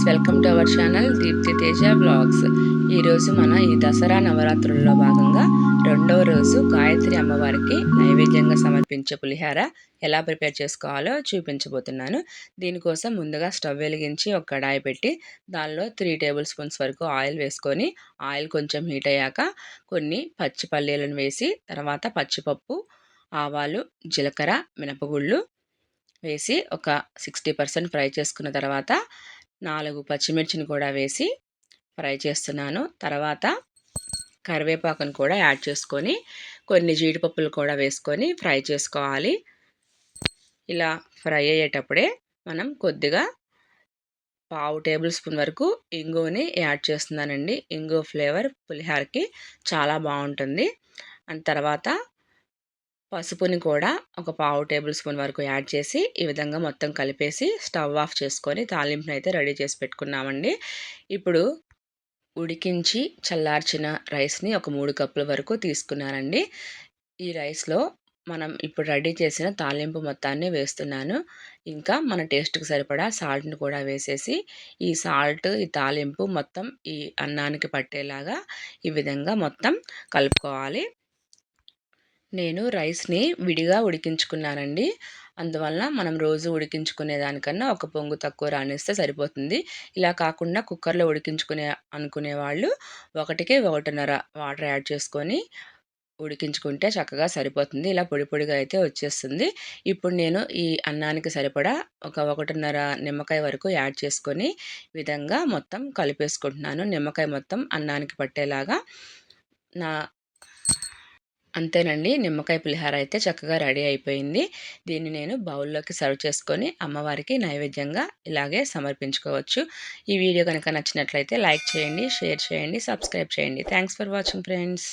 Friends welcome to our channel Deepthi Teja blogs ఈరోజు మన ఈ దసరా నవరాత్రుల్లో భాగంగా రెండవ రోజు గాయత్రి అమ్మవారికి నైవేద్యంగా సమర్పించే పులిహార ఎలా ప్రిపేర్ చేసుకోవాలో చూపించబోతున్నాను. దీనికోసం ముందుగా స్టవ్ వెలిగించి ఒక కడాయి పెట్టి దానిలో త్రీ టేబుల్ స్పూన్స్ వరకు ఆయిల్ వేసుకొని ఆయిల్ కొంచెం హీట్ అయ్యాక కొన్ని పచ్చి పల్లీలను వేసి తర్వాత పచ్చిపప్పు ఆవాలు జీలకర్ర మినపగుళ్ళు వేసి ఒక సిక్స్టీ పర్సెంట్ ఫ్రై చేసుకున్న తర్వాత నాలుగు పచ్చిమిర్చిని కూడా వేసి ఫ్రై చేస్తున్నాను. తర్వాత కరివేపాకును కూడా యాడ్ చేసుకొని కొన్ని జీడిపప్పులు కూడా వేసుకొని ఫ్రై చేసుకోవాలి. ఇలా ఫ్రై అయ్యేటప్పుడే మనం కొద్దిగా పావు టేబుల్ స్పూన్ వరకు ఇంగువని యాడ్ చేస్తున్నానండి. ఇంగు ఫ్లేవర్ పులిహారకి చాలా బాగుంటుంది. అండ్ తర్వాత పసుపుని కూడా ఒక పావు టేబుల్ స్పూన్ వరకు యాడ్ చేసి ఈ విధంగా మొత్తం కలిపేసి స్టవ్ ఆఫ్ చేసుకొని తాలింపుని అయితే రెడీ చేసి పెట్టుకున్నామండి. ఇప్పుడు ఉడికించి చల్లార్చిన రైస్ని ఒక మూడు కప్పుల వరకు తీసుకున్నానండి. ఈ రైస్లో మనం ఇప్పుడు రెడీ చేసిన తాలింపు మొత్తాన్ని వేస్తున్నాను. ఇంకా మన టేస్ట్కి సరిపడా సాల్ట్ని కూడా వేసేసి ఈ సాల్ట్ ఈ తాలింపు మొత్తం ఈ అన్నానికి పట్టేలాగా ఈ విధంగా మొత్తం కలుపుకోవాలి. నేను రైస్ని విడిగా ఉడికించుకున్నానండి. అందువలన మనం రోజు ఉడికించుకునే దానికన్నా ఒక పొంగు తక్కువ రానిస్తే సరిపోతుంది. ఇలా కాకుండా కుక్కర్లో ఉడికించుకునే అనుకునే వాళ్ళు ఒకటికి ఒకటిన్నర వాటర్ యాడ్ చేసుకొని ఉడికించుకుంటే చక్కగా సరిపోతుంది. ఇలా పొడి పొడిగా అయితే వచ్చేస్తుంది. ఇప్పుడు నేను ఈ అన్నానికి సరిపడా ఒక ఒకటిన్నర నిమ్మకాయ వరకు యాడ్ చేసుకొని విధంగా మొత్తం కలిపేసుకుంటున్నాను. నిమ్మకాయ మొత్తం అన్నానికి పట్టేలాగా నా అంతేనండి. నిమ్మకాయ పులిహార అయితే చక్కగా రెడీ అయిపోయింది. దీన్ని నేను బౌల్లోకి సర్వ్ చేసుకొని అమ్మవారికి నైవేద్యంగా ఇలాగే సమర్పించుకోవచ్చు. ఈ వీడియో కనుక నచ్చినట్లయితే లైక్ చేయండి షేర్ చేయండి సబ్స్క్రైబ్ చేయండి. Thanks for watching friends.